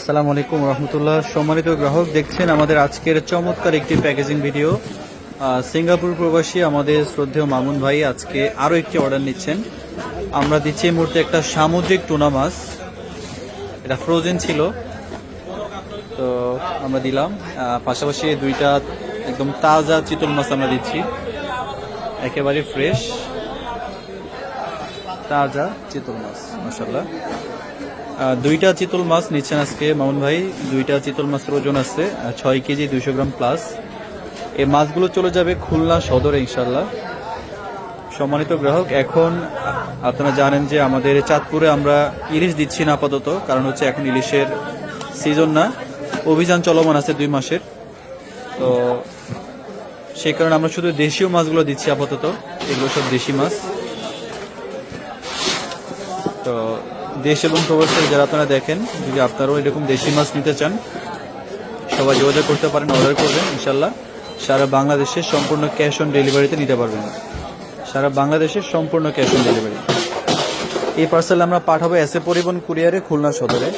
আসসালামু আলাইকুম রহমতুল্লাহ। সম্মানিত গ্রাহক, দেখছেন আমাদের আজকের চমৎকার একটি প্যাকেজিং ভিডিও। সিঙ্গাপুর প্রবাসী আমাদের শ্রদ্ধেয় মামুন ভাই আজকে আরও একটি অর্ডার নিচ্ছেন। আমরা দিচ্ছি এই মুহূর্তে একটা সামুদ্রিক টুনা মাছ। এটা ফ্রোজেন ছিল। তো আমরা দিলাম। পাশাপাশি দুইটা একদম তাজা চিতল মাছ আমরা দিচ্ছি। একেবারে ফ্রেশ তাজা চিতল মাছ মাসাল্লাহ দুইটা চিতল মাছ নিচ্ছেন আজকে মামুন ভাই। দুইটা চিতল মাছের ওজন আছে ছয় কেজি, দুইশো গ্রাম প্লাস এই মাছগুলো চলে যাবে খুলনা সদরে ইনশাল্লাহ সম্মানিত গ্রাহক, এখন আপনারা জানেন যে আমাদের চাঁদপুরে আমরা ইলিশ দিচ্ছি না আপাতত, কারণ হচ্ছে এখন ইলিশের সিজন না। অভিযান চলমান আছে দুই মাসের। তো সেই কারণে আমরা শুধু দেশীয় মাছগুলো দিচ্ছি আপাতত, এগুলো সব দেশি মাছ। তো দেশ এবং প্রবাসের যারা আপনারা দেখেন, যদি আপনারাও এরকম দেশি মাছ নিতে চান, সবাই যোগাযোগ করতে পারেন অর্ডার করবেন ইনশাল্লাহ সারা বাংলাদেশের সম্পূর্ণ ক্যাশ অন ডেলিভারিতে নিতে পারবেন। সারা বাংলাদেশের সম্পূর্ণ ক্যাশ অন ডেলিভারি এই পার্সেল আমরা পাঠাবো এসে পরিবহন কুরিয়ারে খুলনা সদরে।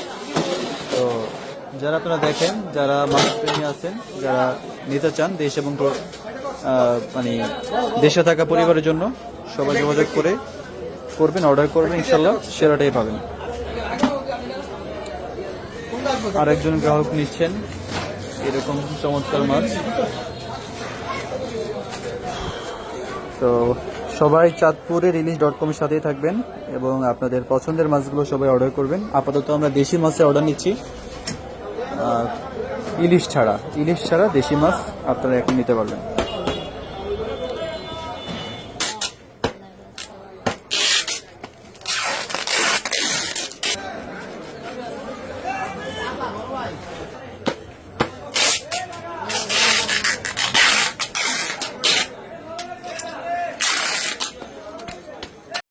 তো যারা আপনারা দেখেন, যারা মাছ প্রেমী আছেন যারা নিতে চান দেশ এবং মানে দেশে থাকা পরিবারের জন্য, সবাই যোগাযোগ করে করবেন অর্ডার করবেন ইনশাল্লাহ সেরাটাই পাবেন। আরেকজন গ্রাহক নিচ্ছেন, এরকম চমৎকার মাছ। তো সবাই চাঁদপুরে রিলিজ ডট কমের সাথেই থাকবেন এবং আপনাদের পছন্দের মাছগুলো সবাই অর্ডার করবেন। আপাতত আমরা দেশি মাছের অর্ডার নিচ্ছি। ইলিশ ছাড়া ইলিশ ছাড়া দেশি মাছ আপনারা এখন নিতে পারবেন।